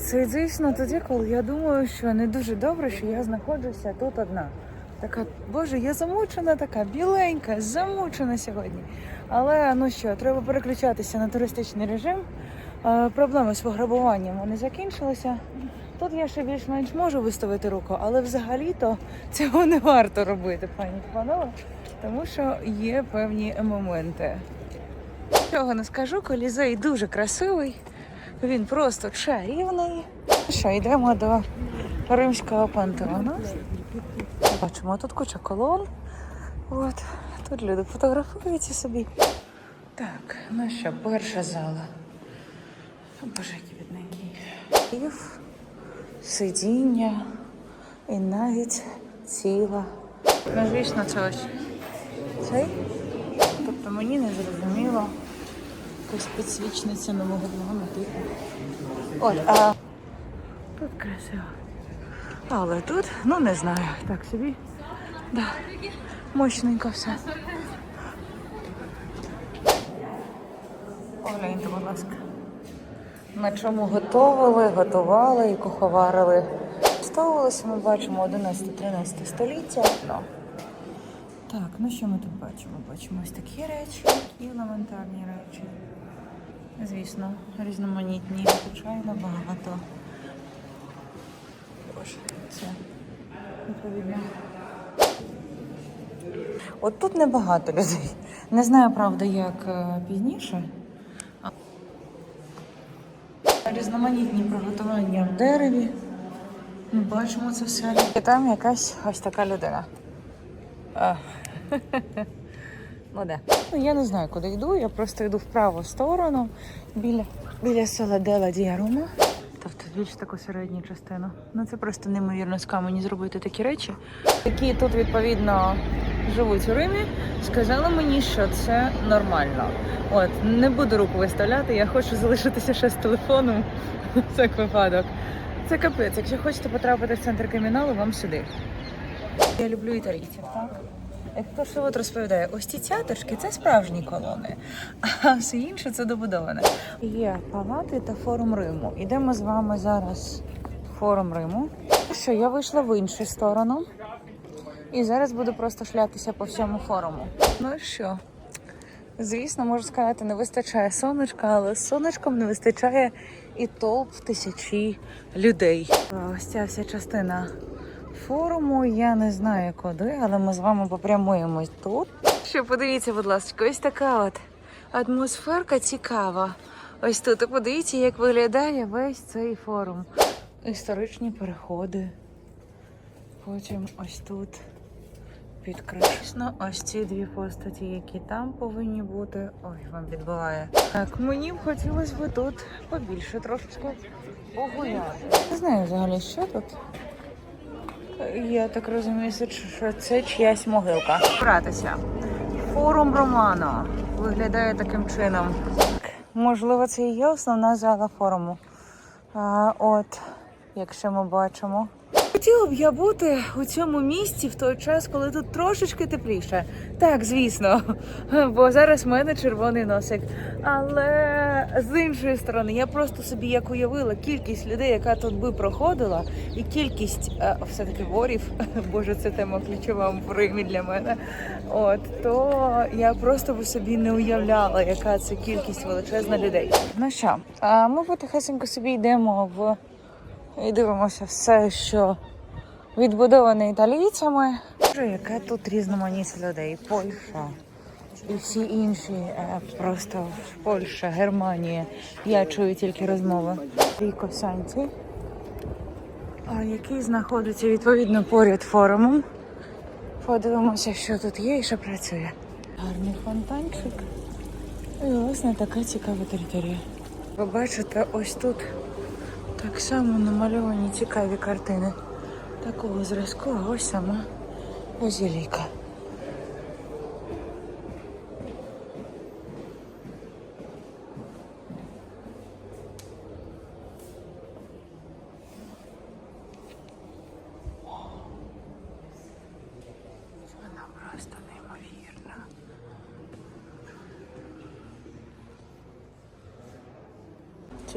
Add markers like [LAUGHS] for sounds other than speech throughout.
Це дійсно тоді, коли я думаю, що не дуже добре, що я знаходжуся тут одна. Така, боже, я замучена така, біленька, замучена сьогодні. Але ну що, треба переключатися на туристичний режим. Е, проблеми з пограбуванням вони закінчилися. Тут я ще більш-менш можу виставити руку, але взагалі-то цього не варто робити, пані панове, тому що є певні моменти. Чого не скажу, колізей дуже красивий, він просто чарівний. Що, йдемо до римського пантеону. Бачимо, тут куча колон. От, тут люди фотографуються собі. Так, ну що, перша зала. Боже, який бідненький. Сидіння і навіть ціла. Ну, звісно, це ось цей. Тобто мені не зрозуміло. Якась підсвічниця нового типу. От, а тут красиво. Але тут, ну не знаю, так собі. Да. Мощненько все. Огляньте, будь ласка. На чому готували, готували і куховарили. Ставилося, ми бачимо 11-13 століття. Ну. Так, ну що ми тут бачимо? Бачимо ось такі речі і елементарні речі. Звісно, різноманітні, звичайно, багато. Боже, це відповідно. От тут небагато людей. Не знаю, правда, як е, пізніше. Різноманітні приготування в дереві. Ми бачимо це все. І там якась ось така людина. [LAUGHS] Ну, де? Ну, я не знаю, куди йду. Я просто йду в праву сторону біля, біля села Дела Діарума. Тобто більш таку середню частину. Ну це просто неймовірно з камені зробити такі речі, які тут відповідно живуть у Римі. Сказали мені, що це нормально. От не буду руку виставляти. Я хочу залишитися ще з телефоном. всяк випадок. Це капець. Якщо хочете потрапити в центр криміналу, вам сюди. Я люблю італійців, так? Як то що от розповідає, ось ці цяточки це справжні колони, а все інше це добудоване. Є палати та форум Риму. Ідемо з вами зараз в форум Риму. Що я вийшла в іншу сторону і зараз буду просто шлятися по всьому форуму. Ну що? Звісно, можу сказати, не вистачає сонечка, але сонечком не вистачає і толп тисячі людей. Ось ця вся частина форуму. Я не знаю куди, але ми з вами попрямуємо тут. Що подивіться, будь ласка, ось така от атмосферка цікава. Ось тут. Подивіться, як виглядає весь цей форум. Історичні переходи. Потім ось тут підкреслено ось ці дві постаті, які там повинні бути. Ой, вам відбиває. Так, мені б хотілося б тут побільше трошечки погуляти. Не знаю взагалі, що тут. Я так розумію, що це чиясь могилка. Братися. Форум Романо виглядає таким чином. Можливо, це і є основна зала форуму. А, от, якщо ми бачимо. Хотіла б я бути у цьому місці в той час, коли тут трошечки тепліше. Так, звісно, [LAUGHS] бо зараз в мене червоний носик. Але з іншої сторони, я просто собі як уявила кількість людей, яка тут би проходила, і кількість е, все-таки ворів, [LAUGHS] боже, це тема ключова в Римі для мене. От то я просто би собі не уявляла, яка це кількість величезна людей. Ну що, ми потихесенько собі йдемо в і дивимося все, що відбудоване італійцями. Яке тут різноманіття людей. Польща і всі інші, е, просто Польща, Германія. Я чую тільки розмови. І косанці, який знаходиться відповідно поряд форумом. Подивимося, що тут є і що працює. Гарний фонтанчик. І власне така цікава територія. Ви бачите, ось тут так само намальовані цікаві картини такого зразку, ось сама базіліка. Вона просто неймовірна.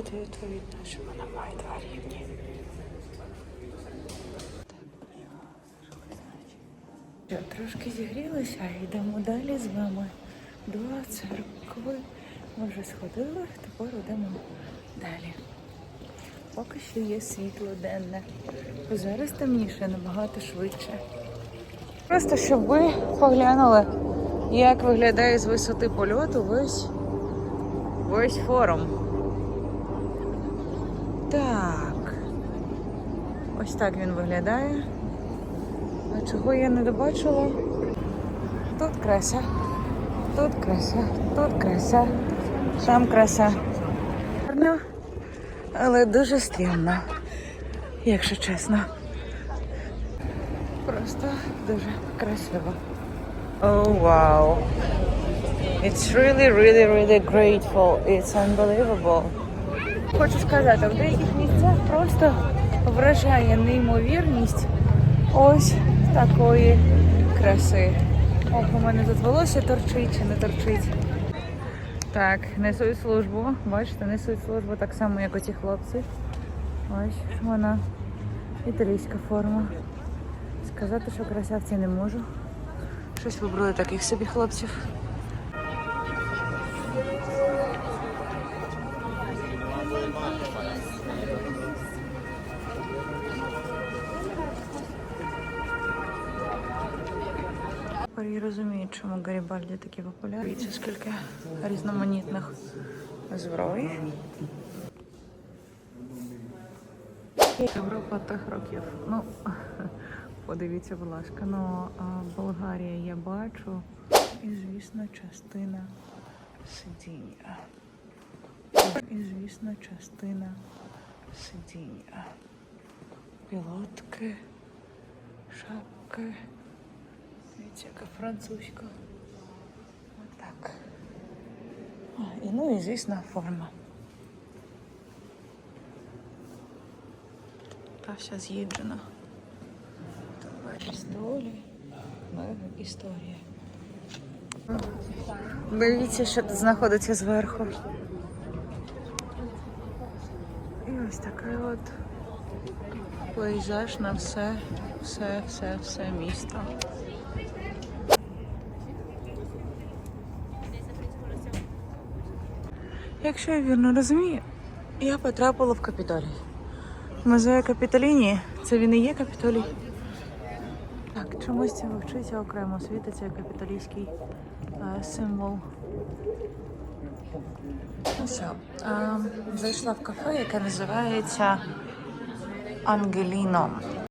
Тут відповідно, що вона має два рівні. Трошки зігрілися, йдемо далі з вами до церкви. Ми вже сходили, тепер йдемо далі. Поки що є світло денне. Зараз темніше набагато швидше. Просто щоб ви поглянули, як виглядає з висоти польоту весь, весь форум. Так. Ось так він виглядає. А чого я не добачила? Тут краса, тут краса, тут краса, там краса. Гарно, але дуже стрімно, якщо чесно. Просто дуже красиво. Oh wow. It's really, really, really grateful. It's unbelievable. Хочу сказати, в деяких місцях просто вражає неймовірність ось такої краси. Ох, у мене тут волосся торчить чи не торчить. Так, несуть службу. Бачите, несуть службу так само, як оці хлопці. Ось вона. Італійська форма. Сказати, що красавці не можу. Щось вибрали таких собі хлопців. Тепер я розумію, чому Гарібальді такі популярні. Дивіться, скільки різноманітних зброй. Європа тих років. Ну, [LAUGHS] подивіться, будь ласка. Ну, Болгарія я бачу. І, звісно, частина сидіння. І, звісно, частина сидіння. Пілотки, шапки. Дивіться, яка французька. Отак. І ну і звісно форма. Та вся з'їджена. Столі. Мега історія. Дивіться, що тут знаходиться зверху. І ось такий от пейзаж на все, все, все, все місто. Якщо я вірно розумію, я потрапила в Капітолій. Музей Капітоліні, це він і є Капітолій. Так, чомусь це вивчиться окремо, світиться як капітолійський е, символ. Ну що, е, зайшла в кафе, яке називається Ангеліно.